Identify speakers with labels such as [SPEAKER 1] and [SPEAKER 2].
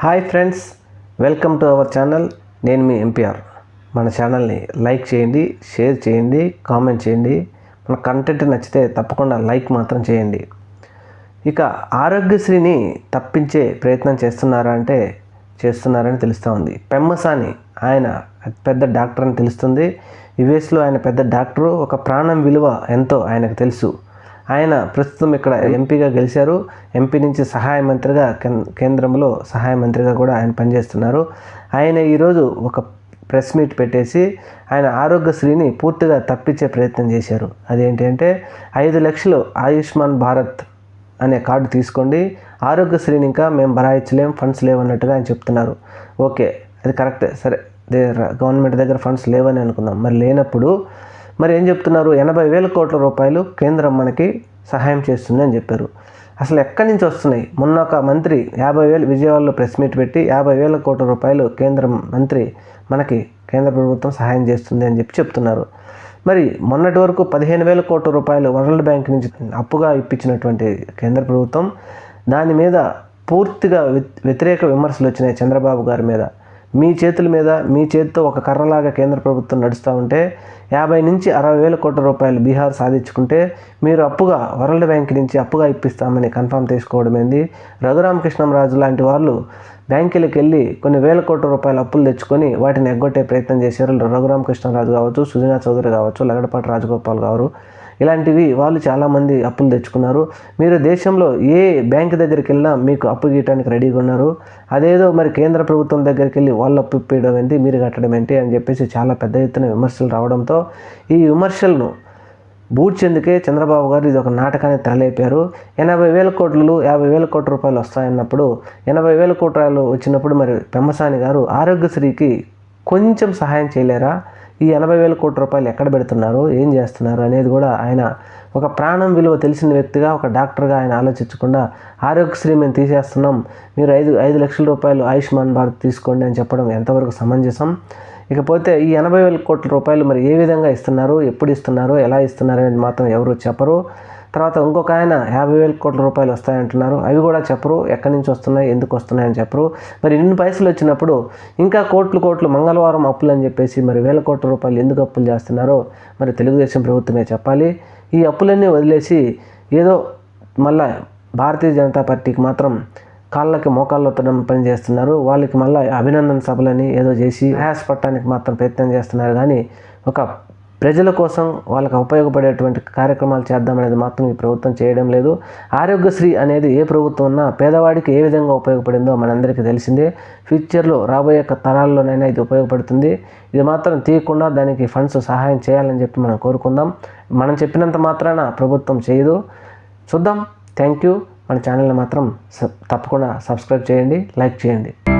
[SPEAKER 1] Hi friends welcome to our channel. నేను మీ MPR. మన ఛానల్ని లైక్ చేయండి షేర్ చేయండి కామెంట్ చేయండి. మన కంటెంట్ నచ్చితే తప్పకుండా లైక్ మాత్రం చేయండి. ఇక ఆరోగ్యశ్రీని తప్పించే ప్రయత్నం చేస్తున్నారా అంటే చేస్తున్నారని తెలుస్తూ ఉంది. పెమ్మసాని ఆయన పెద్ద డాక్టర్ అని తెలుస్తుంది. యుఎస్లో ఆయన పెద్ద డాక్టరు. ఒక ప్రాణం విలువ ఎంతో ఆయనకు తెలుసు. ఆయన ప్రస్తుతం ఇక్కడ ఎంపీగా గెలిచారు. ఎంపీ నుంచి సహాయ మంత్రిగా కేంద్రంలో సహాయ మంత్రిగా కూడా ఆయన పనిచేస్తున్నారు. ఆయన ఈరోజు ఒక ప్రెస్ మీట్ పెట్టేసి ఆయన ఆరోగ్యశ్రీని పూర్తిగా తప్పించే ప్రయత్నం చేశారు. అదేంటి అంటే ఐదు లక్షలు ఆయుష్మాన్ భారత్ అనే కార్డు తీసుకోండి. ఆరోగ్యశ్రీని ఇంకా మేము బరాయించలేం ఫండ్స్ లేవన్నట్టుగా ఆయన చెప్తున్నారు. ఓకే అది కరెక్టే. సరే దే- గవర్నమెంట్ దగ్గర ఫండ్స్ లేవని అనుకుందాం. మరి లేనప్పుడు మరి ఏం చెప్తున్నారు? ఎనభై వేల కోట్ల రూపాయలు కేంద్రం మనకి సహాయం చేస్తుంది అని చెప్పారు. అసలు ఎక్కడి నుంచి వస్తున్నాయి? మొన్న ఒక మంత్రి యాభై వేలు విజయవాడలో ప్రెస్ మీట్ పెట్టి యాభై వేల కోట్ల రూపాయలు కేంద్ర మంత్రి మనకి కేంద్ర ప్రభుత్వం సహాయం చేస్తుంది అని చెప్పి చెప్తున్నారు. మరి మొన్నటి వరకు పదిహేను వేల కోట్ల రూపాయలు వరల్డ్ బ్యాంక్ నుంచి అప్పుగా ఇప్పించినటువంటి కేంద్ర ప్రభుత్వం దాని మీద పూర్తిగా వ్యతిరేక విమర్శలు వచ్చినాయి చంద్రబాబు గారి మీద. మీ చేతుల మీద మీ చేతితో ఒక కర్రలాగా కేంద్ర ప్రభుత్వం నడుస్తూ ఉంటే యాభై నుంచి అరవై వేల కోట్ల రూపాయలు బీహార్ సాధించుకుంటే మీరు అప్పుగా వరల్డ్ బ్యాంక్ నుంచి అప్పుగా ఇప్పిస్తామని కన్ఫామ్ చేసుకోవడమైంది. రఘురామకృష్ణంరాజు లాంటి వాళ్ళు బ్యాంకులకు వెళ్ళి కొన్ని వేల కోట్ల రూపాయల అప్పులు తెచ్చుకొని వాటిని ఎగ్గొట్టే ప్రయత్నం చేశారు రఘురామకృష్ణరాజు కావచ్చు సుజనా చౌదరి కావచ్చు లగడపాటి రాజగోపాల్ గారు. ఇలాంటివి వాళ్ళు చాలామంది అప్పులు తెచ్చుకున్నారు. మీరు దేశంలో ఏ బ్యాంక్ దగ్గరికి వెళ్ళినా మీకు అప్పు గీయటానికి రెడీగా ఉన్నారు. అదేదో మరి కేంద్ర ప్రభుత్వం దగ్గరికి వెళ్ళి వాళ్ళు అప్పు ఇప్పేయడం ఏంటి మీరు కట్టడం ఏంటి అని చెప్పేసి చాలా పెద్ద ఎత్తున విమర్శలు రావడంతో ఈ విమర్శలను బూడ్చేందుకే చంద్రబాబు గారు ఇది ఒక నాటకాన్ని తెరలేపారు ఎనభై వేల కోట్లు యాభై వేల కోట్ల రూపాయలు వస్తాయన్నప్పుడు ఎనభై వేల కోట్ల వచ్చినప్పుడు మరి పెమ్మసాని గారు ఆరోగ్యశ్రీకి కొంచెం సహాయం చేయలేరా? ఈ ఎనభై వేల కోట్ల రూపాయలు ఎక్కడ పెడుతున్నారు? ఏం చేస్తున్నారు? అనేది కూడా ఆయన ఒక ప్రాణం విలువ తెలిసిన వ్యక్తిగా ఒక డాక్టర్గా ఆయన ఆలోచించకుండా ఆరోగ్యశ్రీ మేము తీసేస్తున్నాం. మీరు ఐదు ఐదు లక్షల రూపాయలు ఆయుష్మాన్ భారత్ తీసుకోండి అని చెప్పడం ఎంతవరకు సమంజసం? ఇకపోతే ఈ ఎనభై వేల కోట్ల రూపాయలు మరి ఏ విధంగా ఇస్తున్నారు? ఎప్పుడు ఇస్తున్నారు? ఎలా ఇస్తున్నారు? అనేది మాత్రం ఎవరు చెప్పరు. తర్వాత ఇంకొక ఆయన యాభై వేల కోట్ల రూపాయలు వస్తాయంటున్నారు. అవి కూడా చెప్పరు. ఎక్కడి నుంచి వస్తున్నాయి? ఎందుకు వస్తున్నాయని చెప్పరు. మరి ఇన్ని పైసలు వచ్చినప్పుడు ఇంకా కోట్లు కోట్లు మంగళవారం అప్పులు అని చెప్పేసి మరి వేల కోట్ల రూపాయలు ఎందుకు అప్పులు చేస్తున్నారో మరి తెలుగుదేశం ప్రభుత్వమే చెప్పాలి. ఈ అప్పులన్నీ వదిలేసి ఏదో మళ్ళా భారతీయ జనతా పార్టీకి మాత్రం కాళ్ళకి మోకాళ్ళు ఒత్తడం పని చేస్తున్నారు. వాళ్ళకి మళ్ళీ అభినందన సభలని ఏదో చేసి ప్రయాసపడటానికి మాత్రం ప్రయత్నం చేస్తున్నారు. కానీ ఒక ప్రజల కోసం వాళ్ళకి ఉపయోగపడేటువంటి కార్యక్రమాలు చేద్దామనేది మాత్రం ఈ ప్రభుత్వం చేయడం లేదు. ఆరోగ్యశ్రీ అనేది ఏ ప్రభుత్వం ఉన్నా పేదవాడికి ఏ విధంగా ఉపయోగపడిందో మనందరికీ తెలిసిందే. ఫ్యూచర్లో రాబోయే తరాల్లోనైనా ఇది ఉపయోగపడుతుంది. ఇది మాత్రం తీయకుండా దానికి ఫండ్స్ సహాయం చేయాలని చెప్పి మనం కోరుకుందాం. మనం చెప్పినంత మాత్రాన ప్రభుత్వం చేయదు. చూద్దాం. థ్యాంక్ యూ మన ఛానల్ని మాత్రం సబ్- తప్పకుండా సబ్స్క్రైబ్ చేయండి లైక్ చేయండి.